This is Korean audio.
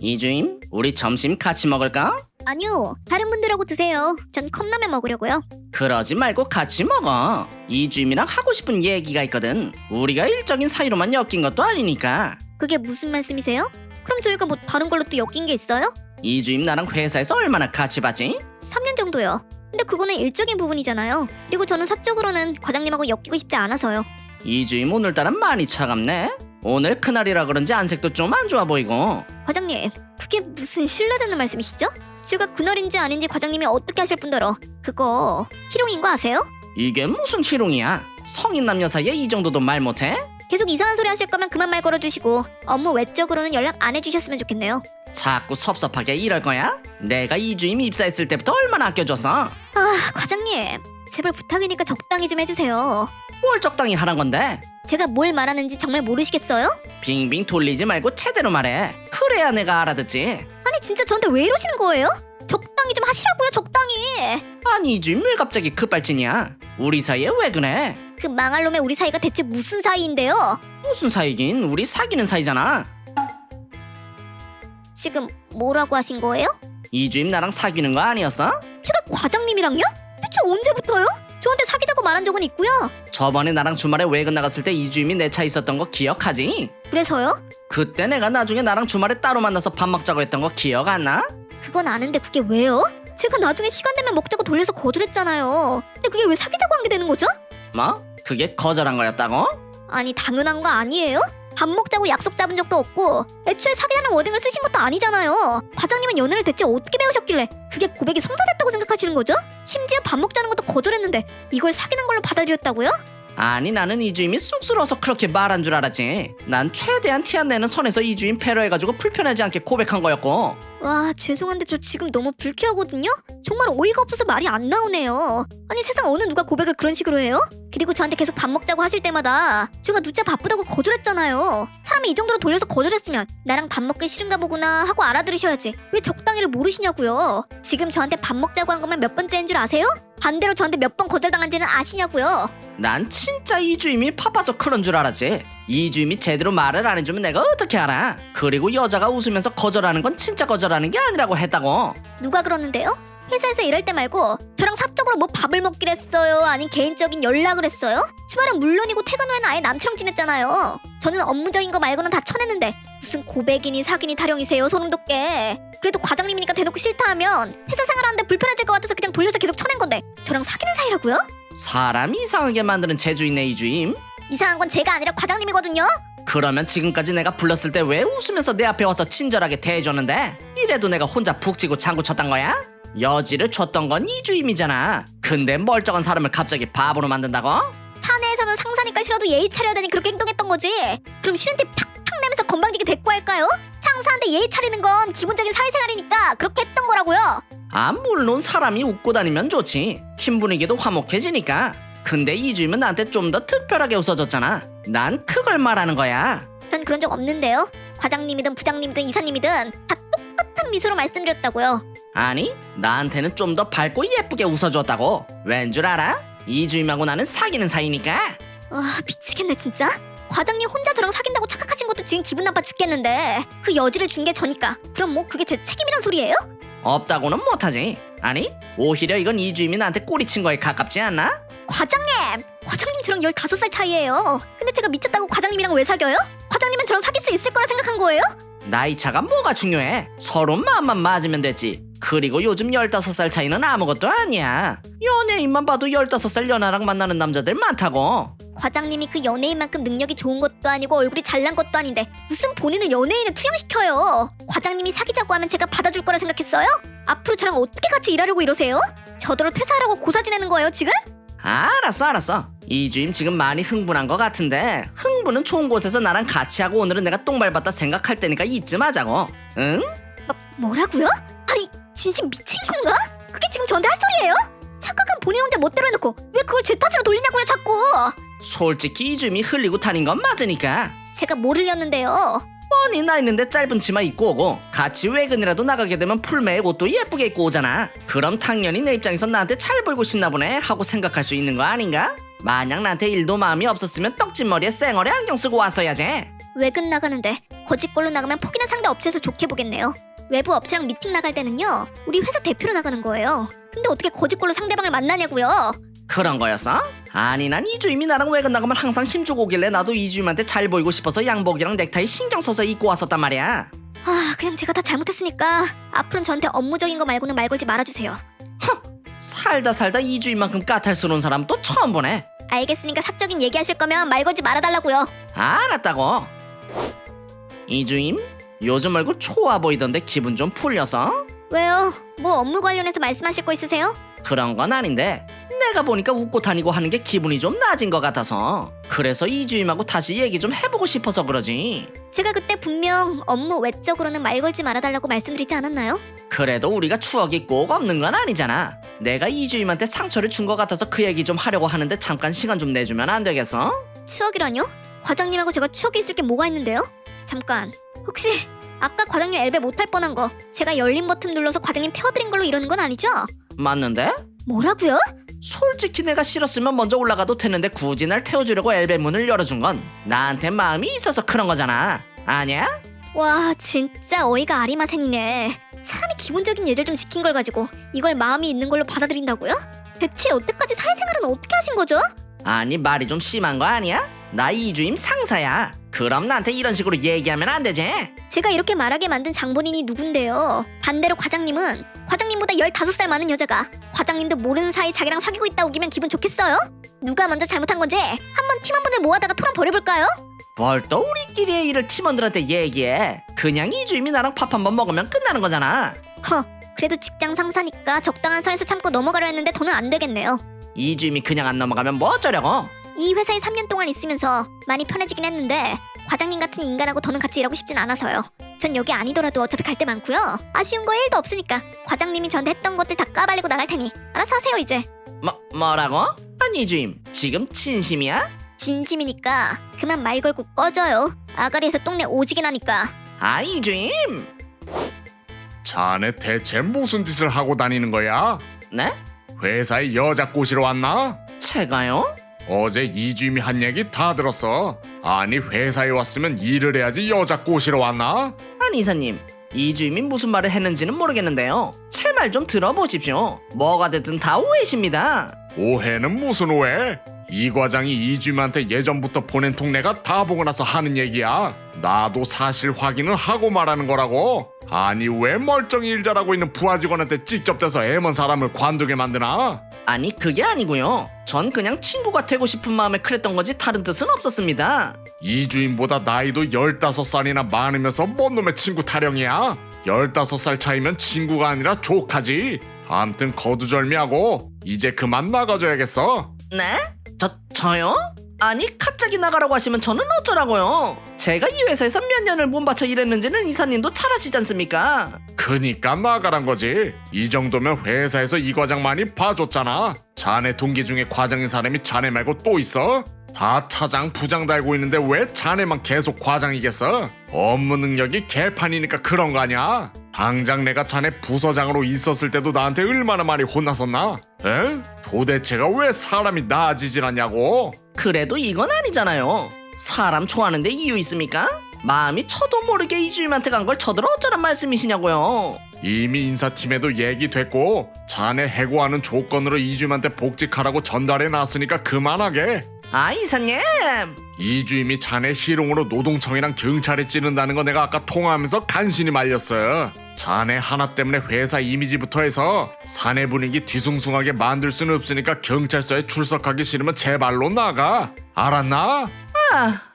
이주임, 우리 점심 같이 먹을까? 아니요, 다른 분들하고 드세요. 전 컵라면 먹으려고요. 그러지 말고 같이 먹어. 이주임이랑 하고 싶은 얘기가 있거든. 우리가 일적인 사이로만 엮인 것도 아니니까. 그게 무슨 말씀이세요? 그럼 저희가 뭐 다른 걸로 또 엮인 게 있어요? 이주임 나랑 회사에서 얼마나 같이 봤지? 3년 정도요. 근데 그거는 일적인 부분이잖아요. 그리고 저는 사적으로는 과장님하고 엮이고 싶지 않아서요. 이주임 오늘따라 많이 차갑네. 오늘 그날이라 그런지 안색도 좀 안 좋아 보이고. 과장님, 그게 무슨 신뢰되는 말씀이시죠? 제가 그날인지 아닌지 과장님이 어떻게 하실 분더러 그거 희롱인 거 아세요? 이게 무슨 희롱이야? 성인 남녀 사이에 이 정도도 말 못해? 계속 이상한 소리 하실 거면 그만 말 걸어주시고 업무 외적으로는 연락 안 해주셨으면 좋겠네요. 자꾸 섭섭하게 이럴 거야? 내가 이주임 입사했을 때부터 얼마나 아껴줬어? 아, 과장님, 제발 부탁이니까 적당히 좀 해주세요. 뭘 적당히 하란 건데? 제가 뭘 말하는지 정말 모르시겠어요? 빙빙 돌리지 말고 제대로 말해. 그래야 내가 알아듣지. 아니 진짜 저한테 왜 이러시는 거예요? 적당히 좀 하시라고요, 적당히. 아니 이주임 왜 갑자기 급발진이야? 우리 사이에 왜 그래? 그 망할 놈의 우리 사이가 대체 무슨 사이인데요? 무슨 사이긴 우리 사귀는 사이잖아. 지금 뭐라고 하신 거예요? 이주임 나랑 사귀는 거 아니었어? 제가 과장님이랑요? 대체 언제부터요? 저한테 사귀자고 말한 적은 있고요. 저번에 나랑 주말에 외근 나갔을 때 이주임이 내 차 있었던 거 기억하지? 그래서요? 그때 내가 나중에 나랑 주말에 따로 만나서 밥 먹자고 했던 거 기억 안 나? 그건 아는데 그게 왜요? 제가 나중에 시간 되면 먹자고 돌려서 거절했잖아요. 근데 그게 왜 사귀자고 한 게 되는 거죠? 뭐? 그게 거절한 거였다고? 아니 당연한 거 아니에요? 밥 먹자고 약속 잡은 적도 없고 애초에 사귀자는 워딩을 쓰신 것도 아니잖아요. 과장님은 연애를 대체 어떻게 배우셨길래 그게 고백이 성사됐다고 생각하시는 거죠? 심지어 밥 먹자는 것도 거절했는데 이걸 사귀는 걸로 받아들였다고요? 아니 나는 이주임이 쑥스러워서 그렇게 말한 줄 알았지. 난 최대한 티 안 내는 선에서 이주임 패러해가지고 불편하지 않게 고백한 거였고. 와 죄송한데 저 지금 너무 불쾌하거든요? 정말 어이가 없어서 말이 안 나오네요. 아니 세상 어느 누가 고백을 그런 식으로 해요? 그리고 저한테 계속 밥 먹자고 하실 때마다 제가 누짜 바쁘다고 거절했잖아요. 사람이 이 정도로 돌려서 거절했으면 나랑 밥 먹기 싫은가 보구나 하고 알아들으셔야지. 왜 적당히를 모르시냐고요. 지금 저한테 밥 먹자고 한 거면 몇 번째인 줄 아세요? 반대로 저한테 몇 번 거절당한지는 아시냐고요. 난 진짜 이주임이 바빠서 그런 줄 알았지. 이주임이 제대로 말을 안 해주면 내가 어떻게 알아? 그리고 여자가 웃으면서 거절하는 건 진짜 거절 하는 게 아니라고 했다고. 누가 그러는데요? 회사에서 일할 때 말고 저랑 사적으로 뭐 밥을 먹기로 했어요? 아니 개인적인 연락을 했어요? 주말은 물론이고 퇴근 후에는 아예 남처럼 지냈잖아요. 저는 업무적인 거 말고는 다 쳐냈는데 무슨 고백이니 사귀니 타령이세요 소름 돋게. 그래도 과장님이니까 대놓고 싫다 하면 회사 생활하는데 불편해질 것 같아서 그냥 돌려서 계속 쳐낸 건데 저랑 사귀는 사이라고요? 사람 이상하게 만드는 재주 있네 이주임. 이상한 건 제가 아니라 과장님이거든요. 그러면 지금까지 내가 불렀을 때 왜 웃으면서 내 앞에 와서 친절하게 대해줬는데? 이래도 내가 혼자 푹 찌고 장구 쳤단 거야? 여지를 줬던 건 이주임이잖아. 근데 멀쩡한 사람을 갑자기 바보로 만든다고? 사내에서는 상사니까 싫어도 예의 차려야 되니 그렇게 행동했던 거지. 그럼 싫은 티 팍팍 내면서 건방지게 대꾸할까요? 상사한테 예의 차리는 건 기본적인 사회생활이니까 그렇게 했던 거라고요. 아 물론 사람이 웃고 다니면 좋지. 팀 분위기도 화목해지니까. 근데 이주임은 나한테 좀 더 특별하게 웃어줬잖아. 난 그걸 말하는 거야. 전 그런 적 없는데요. 과장님이든 부장님이든 이사님이든 다 똑같은 미소로 말씀드렸다고요. 아니 나한테는 좀 더 밝고 예쁘게 웃어줬다고. 왠 줄 알아? 이주임하고 나는 사귀는 사이니까. 와 미치겠네 진짜. 과장님 혼자 저랑 사귄다고 착각하신 것도 지금 기분 나빠 죽겠는데 그 여지를 준 게 저니까 그럼 뭐 그게 제 책임이란 소리예요? 없다고는 못하지. 아니 오히려 이건 이주임이 나한테 꼬리친 거에 가깝지 않나? 과장님! 과장님 저랑 15살 차이예요. 근데 제가 미쳤다고 과장님이랑 왜 사겨요? 과장님은 저랑 사귈 수 있을 거라 생각한 거예요? 나이 차가 뭐가 중요해? 서로 마음만 맞으면 되지. 그리고 요즘 15살 차이는 아무것도 아니야. 연예인만 봐도 15살 연하랑 만나는 남자들 많다고. 과장님이 그 연예인만큼 능력이 좋은 것도 아니고 얼굴이 잘난 것도 아닌데 무슨 본인을 연예인에 투영시켜요? 과장님이 사귀자고 하면 제가 받아줄 거라 생각했어요? 앞으로 저랑 어떻게 같이 일하려고 이러세요? 저더러 퇴사하라고 고사 지내는 거예요 지금? 아, 알았어 알았어. 이주임 지금 많이 흥분한 것 같은데 흥분은 좋은 곳에서 나랑 같이 하고 오늘은 내가 똥 밟았다 생각할 테니까 이쯤 하자고. 응? 뭐, 뭐라고요? 아니 진심 미친 건가? 그게 지금 저한테 할 소리예요? 착각은 본인 혼자 멋대로 해놓고 왜 그걸 제 탓으로 돌리냐고요 자꾸 솔직히 이주임이 흘리고 타닌 건 맞으니까. 제가 뭐 흘렸는데요 뻔히 나 있는데 짧은 치마 입고 오고 같이 외근이라도 나가게 되면 풀매에 옷도 예쁘게 입고 오잖아 그럼 당연히 내 입장에서 나한테 잘 보이고 싶나 보네 하고 생각할 수 있는 거 아닌가? 만약 나한테 일도 마음이 없었으면 떡진 머리에 쌩얼에 안경 쓰고 왔어야지 외근 나가는데 거짓골로 나가면 포기나 상대 업체에서 좋게 보겠네요. 외부 업체랑 미팅 나갈 때는요. 우리 회사 대표로 나가는 거예요. 근데 어떻게 거짓골로 상대방을 만나냐고요? 그런 거였어? 아니 난 이주임이 나랑 외근 나가면 항상 힘주고 오길래 나도 이주임한테 잘 보이고 싶어서 양복이랑 넥타이 신경 써서 입고 왔었단 말이야 아, 그냥 제가 다 잘못했으니까 앞으로는 저한테 업무적인 거 말고는 말 걸지 말아주세요. 살다 살다 이주임만큼 까탈스러운 사람 또 처음 보네 알겠으니까 사적인 얘기하실 거면 말 걸지 말아달라고요. 알았다고 이주임? 요즘 얼굴 초아 보이던데 기분 좀 풀려서? 왜요? 뭐 업무 관련해서 말씀하실 거 있으세요? 그런 건 아닌데 내가 보니까 웃고 다니고 하는 게 기분이 좀 나아진 것 같아서 그래서 이주임하고 다시 얘기 좀 해보고 싶어서 그러지 제가 그때 분명 업무 외적으로는 말 걸지 말아달라고 말씀드리지 않았나요? 그래도 우리가 추억이 꼭 없는 건 아니잖아 내가 이주임한테 상처를 준 것 같아서 그 얘기 좀 하려고 하는데 잠깐 시간 좀 내주면 안 되겠어? 추억이라뇨? 과장님하고 제가 추억이 있을 게 뭐가 있는데요? 잠깐 혹시 아까 과장님 엘베 못할 뻔한 거 제가 열린 버튼 눌러서 과장님 태워드린 걸로 이러는 건 아니죠? 맞는데? 뭐라고요? 솔직히 내가 싫었으면 먼저 올라가도 되는데 굳이 날 태워주려고 엘베 문을 열어준 건 나한테 마음이 있어서 그런 거잖아 아니야? 와 진짜 어이가 아리마생이네 사람이 기본적인 예절 좀 지킨 걸 가지고 이걸 마음이 있는 걸로 받아들인다고요? 대체 여태까지 사회생활은 어떻게 하신 거죠? 아니 말이 좀 심한 거 아니야? 나 이주임 상사야 그럼 나한테 이런 식으로 얘기하면 안 되지? 제가 이렇게 말하게 만든 장본인이 누군데요 반대로 과장님은 과장님보다 15살 많은 여자가 과장님도 모르는 사이 자기랑 사귀고 있다 우기면 기분 좋겠어요? 누가 먼저 잘못한 건지 한번 팀한 분들 모아다가 토론 벌여볼까요? 뭘 또 우리끼리의 일을 팀원들한테 얘기해 그냥 이주임이 나랑 밥 한 번 먹으면 끝나는 거잖아 허 그래도 직장 상사니까 적당한 선에서 참고 넘어가려 했는데 더는 안 되겠네요 이주임이 그냥 안 넘어가면 뭐 어쩌려고 이 회사에 3년 동안 있으면서 많이 편해지긴 했는데 과장님 같은 인간하고 더는 같이 일하고 싶진 않아서요. 전 여기 아니더라도 어차피 갈 데 많고요. 아쉬운 거 1도 없으니까 과장님이 저한테 했던 것들 다 까발리고 나갈 테니 알아서 하세요 이제. 뭐, 뭐라고? 아니 이주임 지금 진심이야? 진심이니까 그만 말 걸고 꺼져요. 아가리에서 똥내 오지게 나니까. 아 이 주임? 자네 대체 무슨 짓을 하고 다니는 거야? 네? 회사에 여자 꼬시러 왔나? 제가요? 어제 이주임이 한 얘기 다 들었어. 아니 회사에 왔으면 일을 해야지 여자 꼬시러 왔나? 아니 이사님 이주임이 무슨 말을 했는지는 모르겠는데요 제 말 좀 들어보십시오 뭐가 됐든 다 오해십니다 오해는 무슨 오해? 이 과장이 이주임한테 예전부터 보낸 통내가 다 보고 나서 하는 얘기야. 나도 사실 확인을 하고 말하는 거라고. 아니 왜 멀쩡히 일 잘하고 있는 부하 직원한테 직접 대서 애먼 사람을 관두게 만드나? 아니 그게 아니고요 전 그냥 친구가 되고 싶은 마음에 그랬던 거지 다른 뜻은 없었습니다 이주임보다 나이도 15살이나 많으면서 뭔 놈의 친구 타령이야? 15살 차이면 친구가 아니라 조카지. 암튼 거두절미하고 이제 그만 나가줘야겠어. 네? 저, 저요? 아니 갑자기 나가라고 하시면 저는 어쩌라고요 제가 이 회사에서 몇 년을 몸바쳐 일했는지는 이사님도 잘 아시지 않습니까 그니까 나가란 거지. 이 정도면 회사에서 이 과장 많이 봐줬잖아. 자네 동기 중에 과장인 사람이 자네 말고 또 있어? 다 차장 부장 달고 있는데 왜 자네만 계속 과장이겠어? 업무 능력이 개판이니까 그런 거 아니야? 당장 내가 자네 부서장으로 있었을 때도 나한테 얼마나 많이 혼났었나? 에? 도대체가 왜 사람이 나아지질 않냐고? 그래도 이건 아니잖아요. 사람 좋아하는데 이유 있습니까? 마음이 저도 모르게 이주임한테 간 걸 저들 어쩌란 말씀이시냐고요. 이미 인사팀에도 얘기됐고 자네 해고하는 조건으로 이주임한테 복직하라고 전달해 놨으니까 그만하게. 아 이사님 이주임이 자네 희롱으로 노동청이랑 경찰에 찌른다는 거 내가 아까 통화하면서 간신히 말렸어요 자네 하나 때문에 회사 이미지부터 해서 사내 분위기 뒤숭숭하게 만들 수는 없으니까 경찰서에 출석하기 싫으면 제발로 나가 알았나? 아